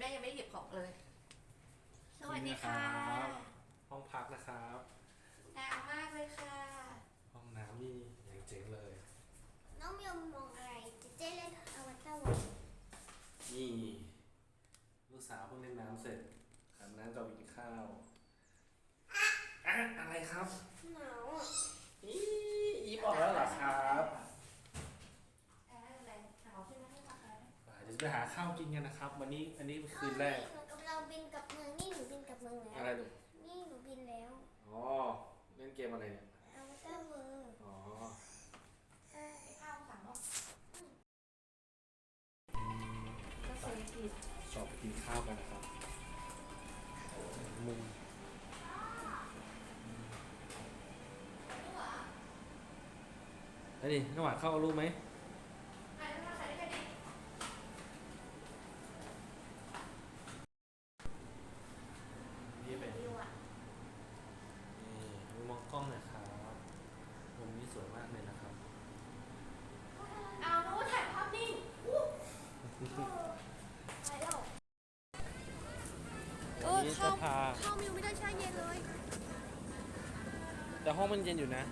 แม่ยังไม่ได้หยิบของเลย สวัสดีค่ะห้องพักนะครับหนาวมากเลยค่ะ ห้องน้ำนี่อย่างเจ๋งเลย น้องมิวมองอะไรเจเจเล่นอวตารวันนี่ลูกสาวเพิ่งเล่นน้ำเสร็จอาบน้ำกับกินข้าวอะอะไรครับ หนาวอะ อีอีบอกแล้วเหรอครับ แอร์อะไรหนาวใช่ไหมให้พักแอร์ อ่าเดี๋ยวจะ ไปหาข้าวกินกันนะครับ วันนี้อันนี้เป็นคืนแรกหนูกำลังบินกลับเมืองนี่หนูบินกลับเมืองแล้อะไรวลูกนี่หนูบินแล้วอ๋อเล่นเกมอะไรเนี่ยอวตารเวิร์อ๋อไอ้ข้าวสั่งเนาะก็เคยกินชอบไปกินข้าวกันนะครับมุมไอ้ดิน้ำหวานเข้าเอารูปไหม อะแล้วมาใส่ได้แค่นี้ นี่เป็น วิวอะ นี่มองกล้องหน่อยครับมุมนี้สวยมากเลยนะครับ เอาโน้ตถ่ายภาพนิ่งอู้ ไปแล้ว เออ นี่เข้าจะพาเข้ามิวไม่ได้แช่เย็นเลย แต่ห้องมันเย็นอยู่นะ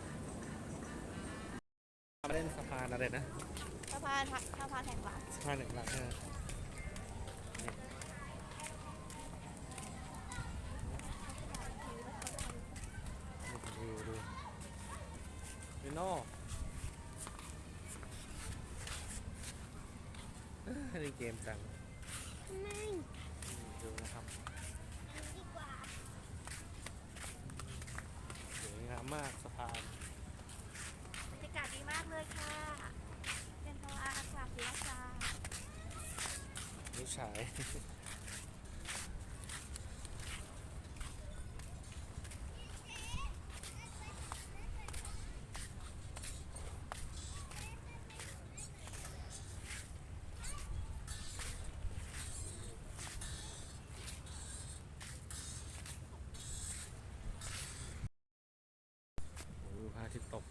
มาเล่นสะพานอะไรนะสะพานสะพานแห่งรักสะพานหนึ่งหลังใช่ไหมนี่ดูดูดูโน่เอ้ยเล่นเกมจังไม่ดูนะครับ ดีกว่า สวยงา มมากสะพานบรรยากาศดีมากเลยค่ะ เป็นเพราะว่าอากาศดีค่ะ ลูกชาย ดูพระอาทิตย์ตก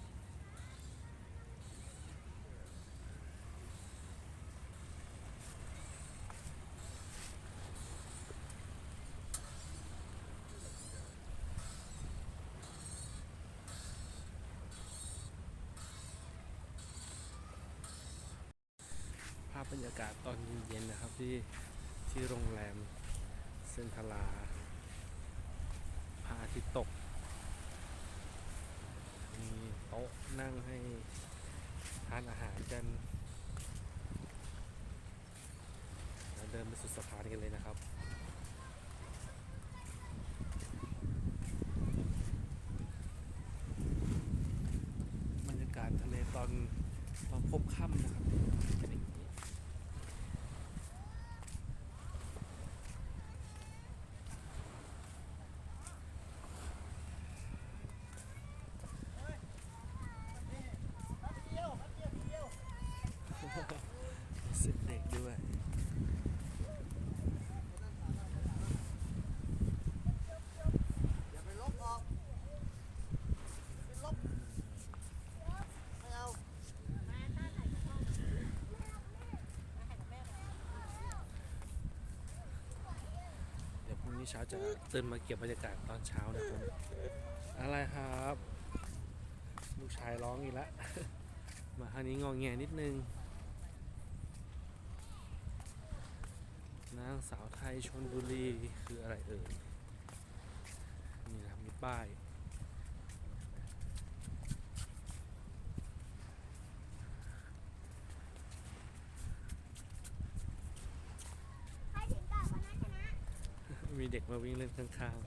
ภาพบ รรยากาศตอนเย็นๆนะครับที่ที่โรงแรมเซนทราลาพระอาทิตย์ตก มีโต๊ะนั่งให้ทานอาหารกันเราเดินไปสุดสะพานกันเลยนะครับบรรยากาศทะเลตอนตอนพบค่ำนะครับเป็นอย่างนี้เสียงเด็กด้วย อย่าไปลบออกไปลบไม่เอา เดี๋ยว พี่เช้าจะตื่นมาเก็บบรรยากาศตอนเช้านะครับอะไรครับ ลูกชายร้องอีกแล้วมาครางนี้งองแงนิดนึง นางสาวไทยชนบุรีคืออะไรเอ่ยนี่นะครับมีป้าย ใครถึงก่อนคนนั้นชนะ มีเด็กมาวิ่งเล่นข้างๆ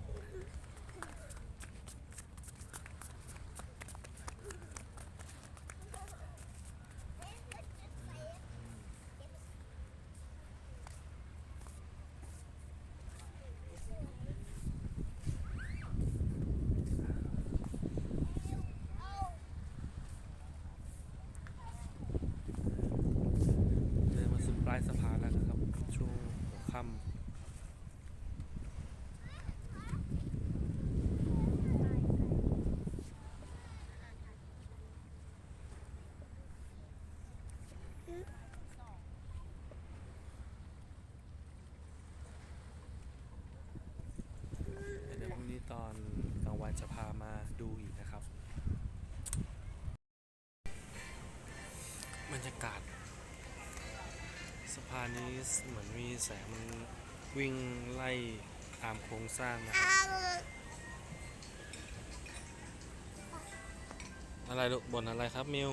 เดินมาสุดปลายสะพานแล้วนะครับ ช่วงหัวค่ำ ดูอีกนะครับ บรรยากาศ สะพานนี้เหมือนมีแสงมันวิ่งไล่ตามโครงสร้างนะครับอะไรลูกบนอะไรครับมิว